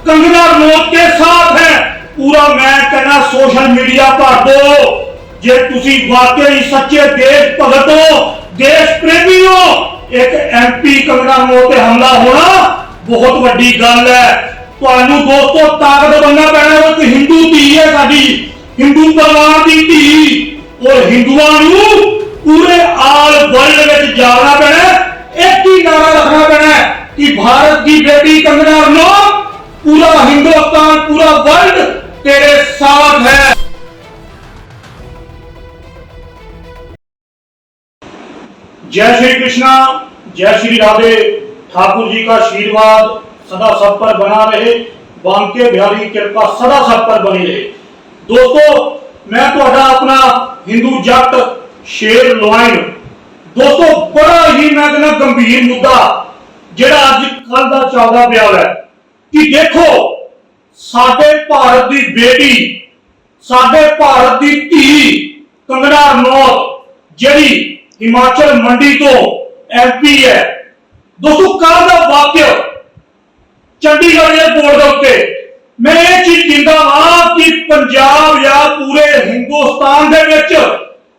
कंगना रनौत के साथ है पूरा मैं कहना सोशल मीडिया पर दो ਜੇ ਤੁਸੀਂ ਵਾਕਈ ਸੱਚੇ ਦੇਸ਼ ਭਗਤ ਹੋ ਦੇਸ਼ ਪ੍ਰੇਮੀ ਹੋ ਇੱਕ ਐਮਪੀ ਕੰਗਨਾ ਰਣੌਤ ਤੇ ਹਮਲਾ ਹੋਣਾ ਬਹੁਤ ਵੱਡੀ ਗੱਲ ਹੈ ਤੁਹਾਨੂੰ ਦੋਸਤੋ ਤਾਕਤ ਬੰਨਾ ਪੈਣਾ ਉਹ ਇੱਕ ਹਿੰਦੂ ਧੀ ਹੈ ਸਾਡੀ ਹਿੰਦੂ ਪਰਿਵਾਰ ਦੀ ਧੀ ਔਰ ਹਿੰਦੂਆਂ ਨੂੰ ਪੂਰੇ ਆਲ ਵਰਲਡ ਵਿੱਚ ਜਾਣਾ ਪੈਣਾ ਹੈ। ਇੱਕ ਹੀ ਨਾਰਾ ਰੱਖਣਾ ਪੈਣਾ ਹੈ ਕਿ ਭਾਰਤ ਦੀ ਬੇਟੀ ਕੰਗਨਾ ਰਣੌਤ पूरा हिंदुस्तान पूरा वर्ल्ड तेरे साथ है जय श्री कृष्णा जय श्री राधे ठाकुर जी का आशीर्वाद सदा सब पर बना रहे बांके बिहारी कृपा सदा सब पर बनी रहे दोस्तों मैं ਤੁਹਾਡਾ ਆਪਣਾ ਹਿੰਦੂ ਜੱਟ ਸ਼ੇਰ ਲੋਇਨ ਦੋਸਤੋ ਬੜਾ ਹੀ ਮੈਂ ਕਹਿੰਦਾ ਗੰਭੀਰ ਮੁੱਦਾ ਜਿਹੜਾ ਅੱਜ ਕੱਲ ਦਾ ਚੱਲਦਾ ਪਿਆ ਹੈ ਕਿ ਦੇਖੋ, ਸਾਡੇ ਭਾਰਤ ਦੀ ਬੇਟੀ, ਸਾਡੇ ਭਾਰਤ ਦੀ ਧੀ ਕੰਗਨਾ ਰਣੌਤ, ਜਿਹੜੀ ਹਿਮਾਚਲ ਮੰਡੀ ਤੋਂ ਐਮਪੀ ਹੈ। ਦੋਸਤੋ ਕੱਲ ਦਾ ਵਾਕਿਆ ਚੰਡੀਗੜ੍ਹ ਏਅਰਪੋਰਟ ਦੇ ਉੱਤੇ ਮੈਂ ਇਹ ਚੀਜ਼ ਕਹਿੰਦਾ ਹਾਂ ਕਿ ਪੰਜਾਬ ਜਾਂ ਪੂਰੇ ਹਿੰਦੁਸਤਾਨ ਦੇ ਵਿੱਚ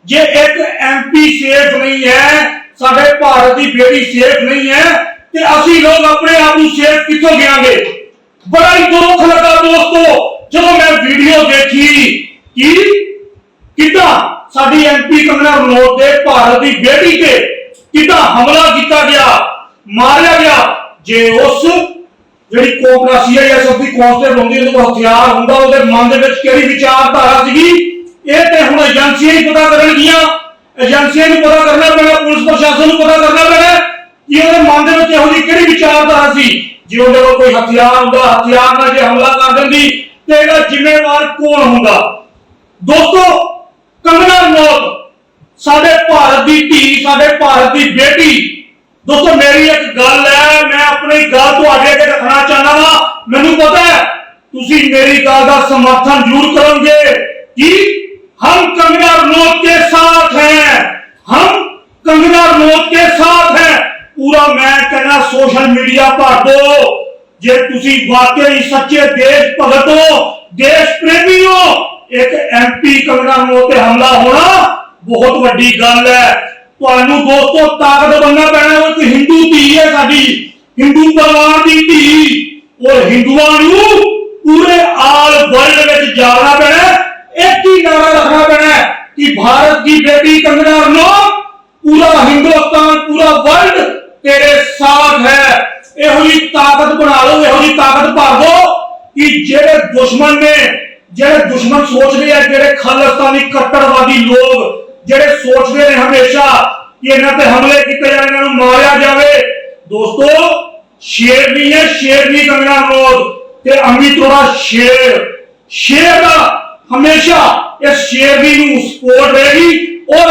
ਜੇ ਇੱਕ ਐਮਪੀ ਸੇਫ ਨਹੀਂ ਹੈ, ਸਾਡੇ ਭਾਰਤ ਦੀ ਬੇਟੀ ਸੇਫ ਨਹੀਂ ਹੈ, ਤੇ ਅਸੀਂ ਲੋਕ ਆਪਣੇ ਆਪ ਨੂੰ ਸੇਫ ਕਿੱਥੋਂ ਗਿਆਂਗੇ ਬੜਾ ਹੀ ਦੁੱਖ ਲੱਗਾ ਦੋਸਤੋ, ਜਦੋਂ ਮੈਂ ਵੀਡੀਓ ਦੇਖੀ ਕਿ ਕਿੱਦਾਂ ਸਾਡੀ ਐਮਪੀ ਕੰਗਨਾ ਰਣੌਤ ਦੇ ਭਾਰਤ ਦੀ ਬੇਟੀ ਤੇ ਕਿੱਦਾਂ ਹਮਲਾ ਕੀਤਾ ਗਿਆ, ਮਾਰਿਆ ਗਿਆ। ਜੇ ਉਸ ਜਿਹੜੀ ਕੋਪਰਾਸੀ ਹੈ ਜਾਂ ਸਭ ਦੀ ਕੌਂਸਲਰ ਹੁੰਦੀ ਉਹਦੇ ਕੋਲ ਹਥਿਆਰ ਹੁੰਦਾ, ਉਹਦੇ ਮਨ ਦੇ ਵਿੱਚ ਕਿਹੜੀ ਵਿਚਾਰਧਾਰਾ ਸੀਗੀ, ਇਹ ਤੇ ਹੁਣ ਏਜੰਸੀਆਂ ਹੀ ਪਤਾ ਕਰਨਗੀਆਂ। ਏਜੰਸੀਆਂ ਨੂੰ ਪਤਾ ਕਰਨਾ ਪੈਣਾ, ਪੁਲਿਸ ਪ੍ਰਸ਼ਾਸਨ ਨੂੰ ਪਤਾ ਕਰਨਾ ਪੈਣਾ, ਕਿ ਉਹਦੇ ਮਨ ਦੇ ਵਿੱਚ ਇਹੋ ਜਿਹੀ ਕਿਹੜੀ ਵਿਚਾਰਧਾਰਾ ਸੀ? ਜੇ ਉਹਦੇ ਕੋਲ ਕੋਈ ਹਥਿਆਰ ਹੁੰਦਾ ਹਥਿਆਰ ਨਾਲ ਜੇ ਹਮਲਾ ਕਰ ਦਿੰਦੀ ਤੇ ਇਹਦਾ ਜ਼ਿੰਮੇਵਾਰ ਕੌਣ ਹੁੰਦਾ ਦੋਸਤੋ ਕੰਗਨਾ ਰਣੌਤ ਸਾਡੇ ਭਾਰਤ ਦੀ ਧੀ ਸਾਡੇ ਭਾਰਤ ਦੀ ਬੇਟੀ ਦੋਸਤੋ ਮੇਰੀ ਇੱਕ ਗੱਲ ਹੈ ਮੈਂ ਆਪਣੀ ਗੱਲ ਤੁਹਾਡੇ ਅੱਗੇ ਰੱਖਣਾ ਚਾਹੁੰਦਾ ਵਾਂ ਮੈਨੂੰ ਪਤਾ ਹੈ ਤੁਸੀਂ ਮੇਰੀ ਗੱਲ ਦਾ ਸਮਰਥਨ ਜ਼ਰੂਰ ਕਰੋਗੇ ਕਿ ਹਮ ਕੰਗਨਾ ਰਣੌਤ के साथ हैं हम कंगना रनौत के साथ हैं ਪੂਰਾ ਮੈਂ ਕਹਿੰਦਾ ਸੋਸ਼ਲ ਮੀਡੀਆ ਭਰ ਦੋ। ਜੇ ਤੁਸੀਂ ਵਾਕਈ ਸੱਚੇ ਦੇਸ਼ ਭਗਤ ਹੋ, ਦੇਸ਼ ਪ੍ਰੇਮੀ ਹੋ, ਇੱਕ ਐਮਪੀ ਕੰਗਨਾ ਰਣੌਤ ਤੇ ਹਮਲਾ ਹੋਣਾ ਬਹੁਤ ਵੱਡੀ ਗੱਲ ਹੈ। ਤੁਹਾਨੂੰ ਦੋਸਤੋ, ਤਾਕਤ ਬੰਨਾ ਪੈਣਾ ਉਹ ਇੱਕ ਹਿੰਦੂ ਧੀ ਹੈ ਸਾਡੀ। ਹਿੰਦੂ ਪਰਿਵਾਰ ਦੀ ਧੀ। ਉਹ ਹਿੰਦੂਆਂ ਨੂੰ ਪੂਰੇ ਆਲ ਵਰਲਡ ਵਿੱਚ ਜਾਣਾ ਪੈਣਾ ਇੱਕ ਹੀ ਨਾਰਾ ਰੱਖਣਾ ਪੈਣਾ ਕਿ ਭਾਰਤ ਦੀ ਬੇਟੀ ਕੰਗਨਾ ਨੂੰ ਪੂਰਾ ਹਿੰਦੁਸਤਾਨ ਪੂਰਾ ਵਰਲਡ ਤੇਰੇ ਸਾਥ ਹੈ ਇਹੋ ਜਿਹੀ ਤਾਕਤ ਬਣਾ ਲਓ, ਇਹੋ ਜਿਹੀ ਤਾਕਤ ਭਰ ਦਿਓ ਕਿ ਜਿਹੜੇ ਦੁਸ਼ਮਣ ਨੇ, ਜਿਹੜੇ ਦੁਸ਼ਮਣ ਸੋਚਦੇ ਆ, ਜਿਹੜੇ ਖਾਲਿਸਤਾਨੀ ਕੱਟੜਵਾਦੀ ਲੋਕ, ਜਿਹੜੇ ਸੋਚਦੇ ਨੇ ਹਮੇਸ਼ਾ ਕਿ ਇਹਨਾਂ ਤੇ ਹਮਲੇ ਕੀਤੇ ਜਾਣ, ਇਹਨਾਂ ਨੂੰ ਮਾਰਿਆ ਜਾਵੇ। ਦੋਸਤੋ ਸ਼ੇਰਨੀ ਹੈ ਸ਼ੇਰਨੀ ਕੰਗਨਾ ਰਣੌਤ ਤੇ ਅਮਿਤੋੜਾ ਸ਼ੇਰ। ਸ਼ੇਰ ਦਾ ਹਮੇਸ਼ਾ ਇਸ ਸ਼ੇਰਨੀ ਨੂੰ ਸਪੋਰਟ ਰਹੇਗੀ। ਔਰ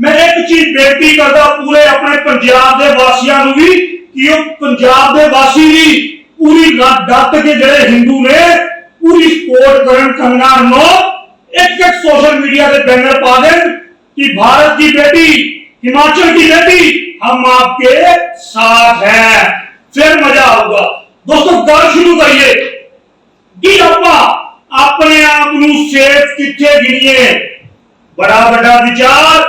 ਮੈਂ ਇੱਕ ਚੀਜ਼ ਬੇਨਤੀ ਕਰਦਾ ਪੂਰੇ ਆਪਣੇ ਪੰਜਾਬ ਦੇ ਵਾਸੀਆਂ ਨੂੰ ਵੀ ਕਿ ਉਹ ਪੰਜਾਬ ਦੇ ਵਾਸੀ ਵੀ ਪੂਰੀ ਰ- ਡੱਟ ਕੇ ਜਿਹੜੇ ਹਿੰਦੂ ਨੇ ਪੂਰੀ ਸਪੋਰਟ ਕਰਨ ਕੰਗਨਾ ਰਣੌਤ ਇੱਕ ਇੱਕ ਸੋਸ਼ਲ मीडिया पे बैनर पा दें कि भारत की बेटी हिमाचल की बेटी हम आपके साथ हैं फिर मजा आऊगा दोस्तों गल शुरू करिए कि ਆਪਾਂ ਆਪਣੇ ਆਪ ਨੂੰ ਸੇਫ ਕਿੱਥੇ ਗਿਣੀਏ ਬੜਾ ਵੱਡਾ ਵਿਚਾਰ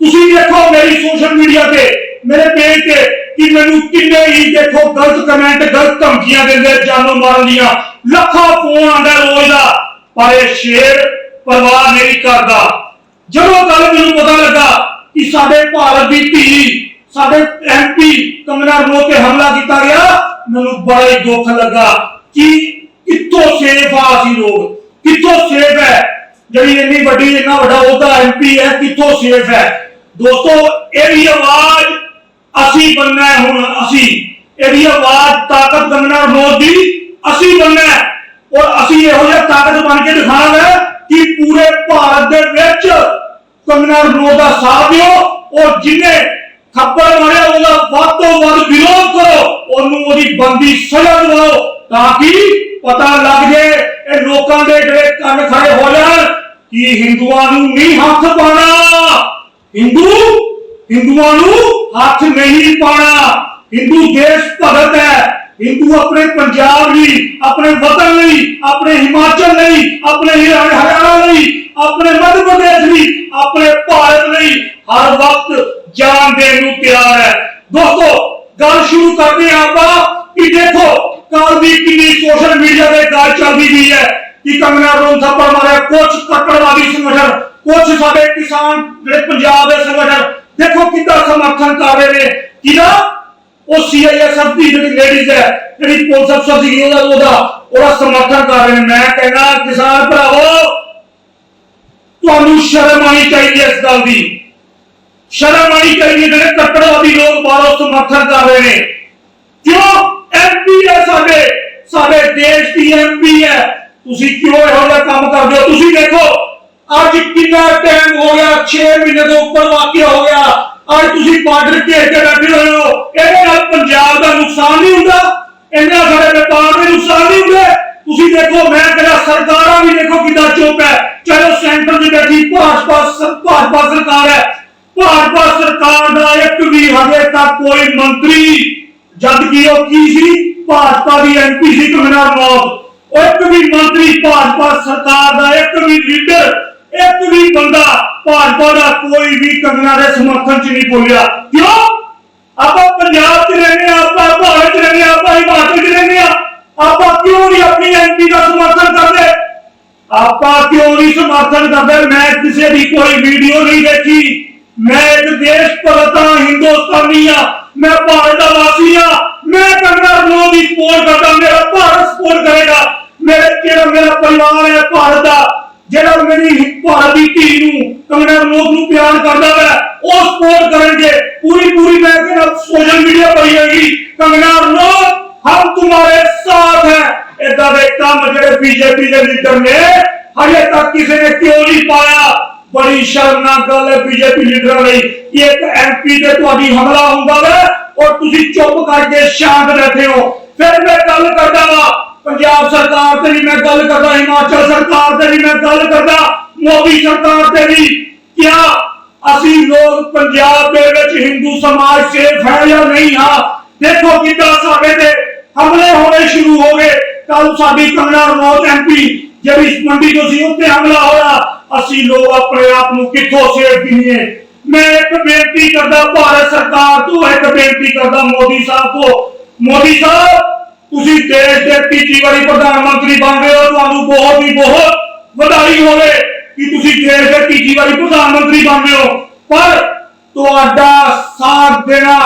ਤੁਸੀਂ ਦੇਖੋ ਮੇਰੀ ਸੋਸ਼ਲ ਮੀਡੀਆ ਤੇ ਮੇਰੇ ਪੇਜ ਤੇ ਕਿ ਮੈਨੂੰ ਕਿੰਨੇ ਹੀ ਦੇਖੋ ਗਲਤ ਕਮੈਂਟ ਗਲਤ ਧਮਕੀਆਂ ਦਿੰਦੇ, ਜਾਨੋਂ ਮਾਰਨ ਦੀਆਂ। ਲੱਖਾਂ ਫੋਨ ਆਉਂਦਾ ਰੋਜ਼ ਦਾ। ਪਰ ਇਹ ਸ਼ੇਰ ਪਰਵਾਹ ਨਹੀਂ ਕਰਦਾ। ਜਦੋਂ ਗੱਲ ਮੈਨੂੰ ਪਤਾ ਲੱਗਾ ਕਿ ਸਾਡੇ ਭਾਰਤ ਦੀ ਧੀ, ਸਾਡੇ ਐਮਪੀ ਕੰਗਨਾ ਰਣੌਤ ਤੇ ਹਮਲਾ ਕੀਤਾ ਗਿਆ, ਮੈਨੂੰ ਬੜਾ ਹੀ ਦੁੱਖ ਲੱਗਾ ਕਿ ਕਿੱਥੋਂ ਸੇਫ ਆ ਅਸੀਂ ਲੋਕ? ਕਿੱਥੋਂ ਸੇਫ ਹੈ? ਜਿਹੜੀ ਇੰਨੀ ਵੱਡੀ, ਇੰਨਾ ਵੱਡਾ ਉਹਦਾ ਐਮਪੀ ਹੈ, ਕਿੱਥੋਂ ਸੇਫ ਹੈ? ਦੋਸਤੋ ਇਹਦੀ ਆਵਾਜ਼ ਅਸੀਂ ਬੰਨਾ ਹੁਣ ਅਸੀਂ। ਇਹਦੀ ਆਵਾਜ਼ ਤਾਕਤ ਕੰਗਨਾ ਰਣੌਤ ਦੀ ਅਸੀਂ ਬੰਨਾ ਔਰ ਅਸੀਂ ਇਹੋ ਜਿਹਾ ਤਾਕਤ ਬਣ ਕੇ ਦਿਖਾਣਾ ਕਿ ਪੂਰੇ ਭਾਰਤ ਦੇ ਵਿੱਚ ਕੰਗਨਾ ਰਣੌਤ ਦਾ ਸਾਥ ਦਿਓ ਔਰ ਜਿਨੇ ਥੱਪੜ ਮਾਰਿਆ ਉਹਦਾ ਵੱਧ ਤੋਂ ਵੱਧ ਵਿਰੋਧ ਕਰੋ। ਉਹਨੂੰ ਉਹਦੀ ਬੰਦੀ ਸਜ਼ਾ ਦਿਵਾਓ ਤਾਂ ਕਿ ਪਤਾ ਲੱਗ ਜੇ ਇਹ ਲੋਕਾਂ ਦੇ ਜਿਹੜੇ ਕੰਨ ਖੜੇ ਹੋ ਜਾਣ ਕਿ ਹਿੰਦੂਆਂ ਨੂੰ ਨਹੀਂ ਹੱਥ ਪਾਣਾ ਹਿੰਦੂ? ਹਿੰਦੂਆਂ ਨੂੰ ਹੱਥ ਨਹੀਂ ਪਾਉਣਾ। ਹਿੰਦੂ ਦੇਸ਼ ਭਗਤ ਹੈ। ਹਿੰਦੂ ਆਪਣੇ ਪੰਜਾਬ ਲਈ, ਆਪਣੇ ਵਤਨ ਲਈ, ਆਪਣੇ ਹਿਮਾਚਲ ਲਈ, ਆਪਣੇ ਹਰਿਆਣਾ ਲਈ, ਆਪਣੇ ਮੱਧ ਪ੍ਰਦੇਸ਼ ਲਈ, ਆਪਣੇ ਭਾਰਤ ਲਈ ਹਰ ਵਕਤ ਜਾਨ ਦੇਣ ਨੂੰ ਤਿਆਰ ਹੈ। ਦੋਸਤੋ, ਗੱਲ ਸ਼ੁਰੂ ਕਰਦੇ ਹਾਂ ਆਪਾਂ ਕਿ ਦੇਖੋ ਕੱਲ ਦੀ ਕਿੰਨੀ ਸੋਸ਼ਲ ਮੀਡੀਆ ਤੇ ਗੱਲ ਚੱਲਦੀ ਵੀ ਹੈ ਕਿ ਕੰਗਨਾ ਰੋਨ ਥੱਪੜ ਮਾਰਿਆ ਕੁਝ ਕੱਟੜਵਾਦੀ ਸੰਗਠਨ ਕੁਝ ਸਾਡੇ ਕਿਸਾਨ, ਜਿਹੜੇ ਪੰਜਾਬ ਦੇ ਸੰਗਠਨ ਦੇਖੋ ਕਿੱਦਾਂ ਸਮਰਥਨ ਕਰ ਰਹੇ ਨੇ ਕਿਹਦਾ ਉਹ ਸੀਆਈਐਸਐਫ ਦੀ ਜਿਹੜੀ ਲੇਡੀਜ਼ ਹੈ, ਜਿਹੜੀ ਪੁਲਿਸ ਅਫਸਰ ਸੀ ਉਹਦਾ ਉਹਦਾ ਉਹਦਾ ਸਮਰਥਨ ਕਰ ਰਹੇ ਨੇ। ਮੈਂ ਕਹਿੰਦਾ, ਕਿਸਾਨ ਭਰਾਵੋ, ਤੁਹਾਨੂੰ ਸ਼ਰਮ ਆਣੀ ਚਾਹੀਦੀ ਹੈ ਇਸ ਗੱਲ ਦੀ। ਸ਼ਰਮ ਆਣੀ ਚਾਹੀਦੀ ਹੈ ਜਿਹੜੇ ਕੱਟੜਵਾਦੀ ਲੋਕ ਬਾਹਰੋਂ ਸਮਰਥਨ ਕਰ ਰਹੇ ਨੇ। ਕਿਉਂ? ਐਮਪੀ ਹੈ ਸਾਡੇ। ਸਾਡੇ ਦੇਸ਼ ਦੀ ਐਮਪੀ ਹੈ। ਤੁਸੀਂ ਕਿਉਂ ਇਹੋ ਜਿਹਾ ਕੰਮ ਕਰਦੇ ਹੋ? ਤੁਸੀਂ ਦੇਖੋ। ਅੱਜ ਕਿੰਨਾ ਟਾਈਮ ਹੋ ਗਿਆ? 6 ਮਹੀਨੇ ਤੋਂ ਉੱਪਰ ਵਾਕਿਆ ਹੋ ਗਿਆ। ਅੱਜ ਤੁਸੀਂ ਬਾਰਡਰ ਘੇਰ ਕੇ ਬੈਠੇ ਹੋਏ ਹੋ। ਇਹਦੇ ਨਾਲ ਪੰਜਾਬ ਦਾ ਨੁਕਸਾਨ ਨਹੀਂ ਹੁੰਦਾ। ਇਹਦੇ ਸਾਡੇ ਵਪਾਰ ਦੇ ਨੁਕਸਾਨ ਨਹੀਂ ਹੁੰਦੇ। ਤੁਸੀਂ ਦੇਖੋ, ਮੈਂ ਕਹਿੰਦਾ, ਸਰਕਾਰਾਂ ਵੀ ਦੇਖੋ ਕਿੱਦਾਂ ਚੁੱਪ ਹੈ। ਚਲੋ, ਸੈਂਟਰ 'ਚ ਬੈਠੀ ਭਾਜਪਾ ਭਾਜਪਾ ਸਰਕਾਰ ਹੈ। ਭਾਜਪਾ ਸਰਕਾਰ ਦਾ ਇੱਕ ਵੀ ਹਜੇ ਤੱਕ ਕੋਈ ਮੰਤਰੀ, ਜਦ ਕਿ ਉਹ ਕੀ ਸੀ? ਭਾਜਪਾ ਦੀ ਐਮਪੀ ਸੀ ਕੰਗਨਾ ਰਣੌਤ ਇੱਕ ਵੀ ਮੰਤਰੀ, ਭਾਜਪਾ ਸਰਕਾਰ ਦਾ ਇੱਕ ਵੀ ਲੀਡਰ ਇੱਕ ਵੀ ਬੰਦਾ ਭਾਜਪਾ ਦਾ ਕੋਈ ਵੀ ਕੰਗਨਾ ਦੇ ਸਮਰਥਨ ਚ ਨਹੀਂ ਬੋਲਿਆ। ਕਿਉਂ? ਆਪਾਂ ਪੰਜਾਬ 'ਚ ਰਹਿੰਦੇ ਹਾਂ, ਆਪਾਂ ਭਾਰਤ 'ਚ ਰਹਿੰਦੇ ਹਾਂ, ਆਪਾਂ ਹਿਮਾਚਲ 'ਚ ਰਹਿੰਦੇ ਹਾਂ। ਆਪਾਂ ਕਿਉਂ ਨਹੀਂ ਆਪਣੀ ਐਮਪੀ ਦਾ ਸਮਰਥਨ ਕਰਦੇ? ਆਪਾਂ ਕਿਉਂ ਨਹੀਂ ਸਮਰਥਨ ਕਰਦੇ? ਮੈਂ ਕਿਸੇ ਦੀ ਕੋਈ ਵੀਡੀਓ ਨਹੀਂ ਦੇਖੀ। ਮੈਂ ਇੱਕ ਦੇਸ਼ ਭਗਤ ਹਾਂ, ਹਿੰਦੁਸਤਾਨੀ ਆ ਮੈਂ ਭਾਰਤ ਦਾ ਵਾਸੀ ਆ ਮੈਂ ਕੰਗਨਾ ਰਣੌਤ ਦੀ ਸਪੋਰਟ ਕਰਦਾ, ਮੇਰਾ ਭਾਰਤ ਸਪੋਰਟ ਕਰੇਗਾ। ਮੇਰੇ ਜਿਹੜਾ ਮੇਰਾ ਪਰਿਵਾਰ ਹੈ ਭਾਰਤ ਦਾ ਜਿਹੜਾ ਮੇਰੀ ਭਾਰਤ ਦੀ ਧੀ ਨੂੰ ਕੰਗਨਾ ਰਣੌਤ ਨੂੰ ਪਿਆਰ ਕਰਦਾ ਹੈ ਉਹ ਸਪੋਰਟ ਕਰਨਗੇ। ਪੂਰੀ ਪੂਰੀ ਮੈਂ ਕਹਿੰਦਾ ਸੋਸ਼ਲ ਮੀਡੀਆ ਪਈ ਹੋਏਗੀ। ਕੰਗਨਾ ਰਣੌਤ ਹਮ ਤੁਹਾਡੇ ਸਾਥ ਹੈ। ਇਦਾਂ ਦੇ ਕੰਮ ਜਿਹੜੇ ਬੀਜੇਪੀ ਦੇ ਲੀਡਰ ਨੇ, ਹਜੇ ਤੱਕ ਕਿਸੇ ਨੇ ਕਿਉਂ ਨਹੀਂ ਪਾਇਆ? ਬੜੀ ਸ਼ਰਮਨਾਕ ਗੱਲ ਹੈ ਬੀਜੇਪੀ ਲੀਡਰਾਂ ਲਈ। ਕਿ ਇੱਕ ਐਮਪੀ ਤੇ ਤੁਹਾਡੀ ਹਮਲਾ ਹੁੰਦਾ ਵਾ, ਔਰ ਤੁਸੀਂ ਚੁੱਪ ਕਰਕੇ ਸ਼ਾਂਤ ਬੈਠੇ ਹੋ। ਫਿਰ ਮੈਂ ਗੱਲ ਕਰਦਾ ਵਾ ਪੰਜਾਬ ਸਰਕਾਰ ਤੇ ਵੀ ਮੈਂ ਗੱਲ ਕਰਦਾ ਹਿਮਾਚਲ ਸਰਕਾਰ ਤੇ ਵੀ ਮੈਂ ਗੱਲ ਕਰਦਾ ਮੋਦੀ ਸਰਕਾਰ ਤੇ ਵੀ ਕਿਆ ਅਸੀਂ ਲੋਕ ਪੰਜਾਬ ਦੇ ਵਿੱਚ ਹਿੰਦੂ ਸਮਾਜ ਸੇਫ ਹੈ ਜਾਂ ਨਹੀਂ ਹਾਂ ਦੇਖੋ ਕਿੱਦਾਂ ਸਾਡੇ ਤੇ ਹਮਲੇ ਹੋਣੇ ਸ਼ੁਰੂ ਹੋ ਗਏ ਕੱਲ ਸਾਡੀ ਕੰਗਨਾ ਰਣੌਤ ਐਮਪੀ ਜਿਹੜੀ ਮੰਡੀ ਤੋਂ ਸੀ ਉੱਤੇ ਹਮਲਾ ਹੋਇਆ ਅਸੀਂ ਲੋਕ ਆਪਣੇ ਆਪ ਨੂੰ ਕਿੱਥੋਂ ਸੇਫ ਗਿਣੀਏ ਮੈਂ ਇੱਕ ਬੇਨਤੀ ਕਰਦਾ ਭਾਰਤ ਸਰਕਾਰ ਤੋਂ ਇੱਕ ਬੇਨਤੀ ਕਰਦਾ ਮੋਦੀ ਸਾਹਿਬ ਤੋਂ ਮੋਦੀ ਸਾਹਿਬ ਤੁਸੀਂ ਦੇਸ਼ ਦੇ ਤੀਜੀ ਵਾਰੀ ਪ੍ਰਧਾਨ ਮੰਤਰੀ ਬਣ ਗਏ ਹੋ, ਤੁਹਾਨੂੰ ਬਹੁਤ ਹੀ ਬਹੁਤ ਵਧਾਈ ਹੋਵੇ ਕਿ ਤੁਸੀਂ ਦੇਸ਼ ਦੇ ਤੀਜੀ ਵਾਰੀ ਪ੍ਰਧਾਨ ਮੰਤਰੀ ਬਣ ਗਏ ਹੋ। ਪਰ ਤੁਹਾਡਾ ਸਾਥ ਦੇਣਾ,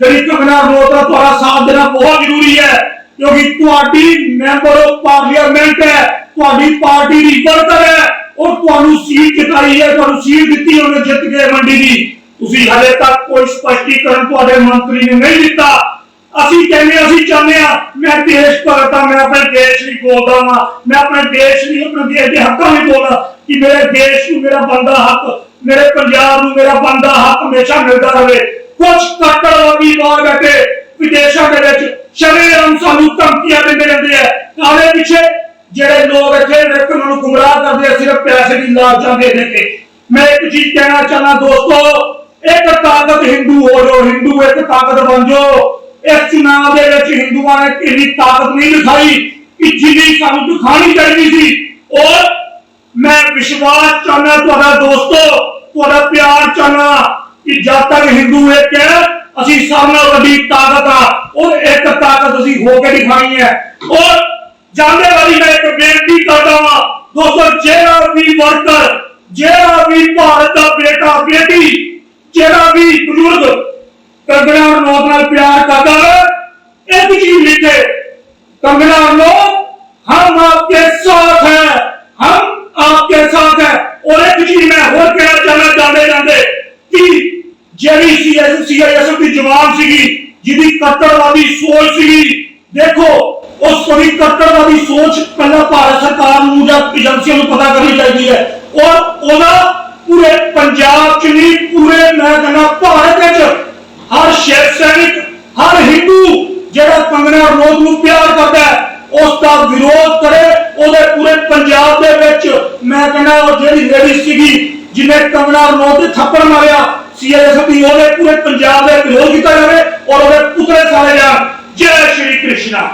ਜਿਹੜੀ ਕੰਗਨਾ ਰਣੌਤ ਦਾ ਤੁਹਾਡਾ ਸਾਥ ਦੇਣਾ ਬਹੁਤ ਜ਼ਰੂਰੀ ਹੈ, ਕਿਉਂਕਿ ਤੁਹਾਡੀ ਮੈਂਬਰ ਆਫ ਪਾਰਲੀਮੈਂਟ ਹੈ, ਤੁਹਾਡੀ ਪਾਰਟੀ ਦੀ ਵਰਕਰ ਹੈ, ਉਹ ਤੁਹਾਨੂੰ ਸੀਟ ਜਿਤਾਈ ਹੈ, ਤੁਹਾਨੂੰ ਸੀਟ ਦਿੱਤੀ ਉਹਨੇ ਜਿੱਤ ਕੇ ਮੰਡੀ ਦੀ। ਤੁਸੀਂ ਹਲੇ ਤੱਕ ਕੋਈ ਸਪਸ਼ਟੀਕਰਨ ਤੁਹਾਡੇ ਮੰਤਰੀ ਨੇ ਨਹੀਂ ਦਿੱਤਾ। ਅਸੀਂ ਕਹਿੰਦੇ ਅਸੀਂ ਚਾਹੁੰਦੇ ਆ ਮੈਂ ਦੇਸ਼ ਭਗਤ ਹਾਂ, ਮੈਂ ਆਪਣੇ ਦੇਸ਼ ਲਈ ਬੋਲਦਾ ਵਾਂ, ਮੈਂ ਆਪਣੇ ਦੇਸ਼ ਲਈ, ਆਪਣੇ ਦੇਸ਼ ਦੇ ਹੱਕਾਂ ਲਈ ਬੋਲਦਾ। ਕਿ ਮੇਰੇ ਦੇਸ਼ ਨੂੰ ਮੇਰਾ ਬੰਦਾ ਹੱਕ, ਮੇਰੇ ਪੰਜਾਬ ਨੂੰ ਮੇਰਾ ਬੰਦਾ ਹੱਕ ਹਮੇਸ਼ਾ ਮਿਲਦਾ ਰਹੇ। ਕੁਝ ਕੱਟੜਵਾਦੀ ਲੋਕ ਬੈਠੇ ਵਿਦੇਸ਼ਾਂ ਦੇ ਵਿੱਚ ਸ਼ਰੇਆਮ ਸਾਨੂੰ ਧਮਕੀਆਂ ਦਿੰਦੇ ਰਹਿੰਦੇ ਆ। ਕਾਲੇ ਪਿੱਛੇ? ਜਿਹੜੇ ਲੋਕ ਇੱਥੇ ਰਹਿ ਨੂੰ ਗੁੰਮਰਾਹ ਕਰਦੇ ਆ, ਸਿਰਫ ਪੈਸੇ ਦੀ ਲਾਲਚਾਂ ਦੇ ਦੇ ਕੇ। ਮੈਂ ਇੱਕ ਚੀਜ਼ ਕਹਿਣਾ ਚਾਹਨਾ ਦੋਸਤੋ, ਇੱਕ ਤਾਕਤ ਹਿੰਦੂ ਹੋ ਜਾਓ, ਹਿੰਦੂ ਇੱਕ ਤਾਕਤ ਬਣ ਜਾਓ। ਇਸ ਚੁਣਾਵ ਦੇ ਵਿੱਚ ਹਿੰਦੂਆਂ ਨੇ ਇੰਨੀ ਤਾਕਤ ਨਹੀਂ ਦਿਖਾਈ ਕਿ ਜਿੰਨੀ ਸਾਨੂੰ ਦਿਖਾਣੀ ਚਾਹੀਦੀ ਸੀ। ਔਰ ਮੈਂ ਵਿਸ਼ਵਾਸ ਚਾਹਨਾ ਤੁਹਾਡਾ ਦੋਸਤੋ, ਤੁਹਾਡਾ ਪਿਆਰ ਚਾਹਨਾ ਕਿ ਜਦ ਤੱਕ ਹਿੰਦੂ ਇੱਕ ਹੈ, ਅਸੀਂ ਸਭ ਨਾਲ ਵੱਡੀ ਤਾਕਤ ਆ। ਔਰ ਇੱਕ ਤਾਕਤ ਅਸੀਂ ਹੋ ਕੇ ਦਿਖਾਈ ਹੈ। ਔਰ ਜਾਂਦੇ ਵਾਲੀ ਮੈਂ ਇੱਕ ਬੇਨਤੀ ਕਰਦਾ ਹਾਂ ਦੋਸਤੋ, ਜਿਹੜਾ ਵੀ ਵਰਕਰ, ਜਿਹੜਾ ਵੀ ਭਾਰਤ ਦਾ ਬੇਟਾ, ਬੇਟੀ, ਜਿਹੜਾ ਵੀ ਬਜ਼ੁਰਗ ਕੰਗਣਾ ਰਣੌਤ ਨਾਲ ਪਿਆਰ ਕਰਦਾ ਹੈ ਇੱਕ ਚੀਜ਼ ਲਿਖੇ कंगना लोग हम आपके साथ हैं हम आपके साथ हैं और एक चीज मैं और कहना चाहना चाहते जाते कि ਜਿਹੜੀ ਸੀਆਈਐਸਐਫ ਦੀ ਜਵਾਨ ਸੀਗੀ ਜਿਹਦੀ ਕੱਟੜਵਾਦੀ ਸੋਚ ਸੀਗੀ ਦੇਖੋ ਉਸ ਕੋਈ ਕੱਟੜਵਾਦੀ ਸੋਚ ਪਹਿਲਾਂ ਭਾਰਤ ਸਰਕਾਰ ਨੂੰ ਜਾਂ ਏਜੰਸੀਆਂ ਨੂੰ ਪਤਾ ਕਰਨੀ ਚਾਹੀਦੀ ਹੈ ਔਰ ਉਹਦਾ ਪੂਰੇ ਪੰਜਾਬ ਚ ਨਹੀਂ ਪੂਰੇ ਮੈਂ ਕਹਿੰਦਾ ਭਾਰਤ ਵਿੱਚ ਹਰ ਸ਼ਿਵ ਸੈਨਿਕ, ਹਰ ਹਿੰਦੂ ਜਿਹੜਾ ਪੰਗਨਾ ਰੋਧ ਨੂੰ ਪਿਆਰ ਕਰਦਾ ਹੈ, ਉਸ ਦਾ ਵਿਰੋਧ ਕਰੇ, ਉਹਦੇ ਪੂਰੇ ਪੰਜਾਬ ਦੇ ਵਿੱਚ ਮੈਂ ਕਹਿੰਦਾ ਉਹ ਜਿਹੜੀ ਲੇਡੀ ਸੀਗੀ ਜਿਨੇ ਕੰਗਣਾ ਰਣੌਤ ਦੇ ਥੱਪੜ ਮਾਰਿਆ ਸੀਐਸਪੀ ਉਹਦੇ ਪੂਰੇ ਪੰਜਾਬ ਦੇ ਵਿਰੋਧ ਕੀਤਾ ਜਾਵੇ ਔਰ ਉਹਦੇ ਪੁੱਤਰੇ ਸਾਰੇ ਜਾਣ। ਜੈ ਸ਼੍ਰੀ ਕ੍ਰਿਸ਼ਨਾ।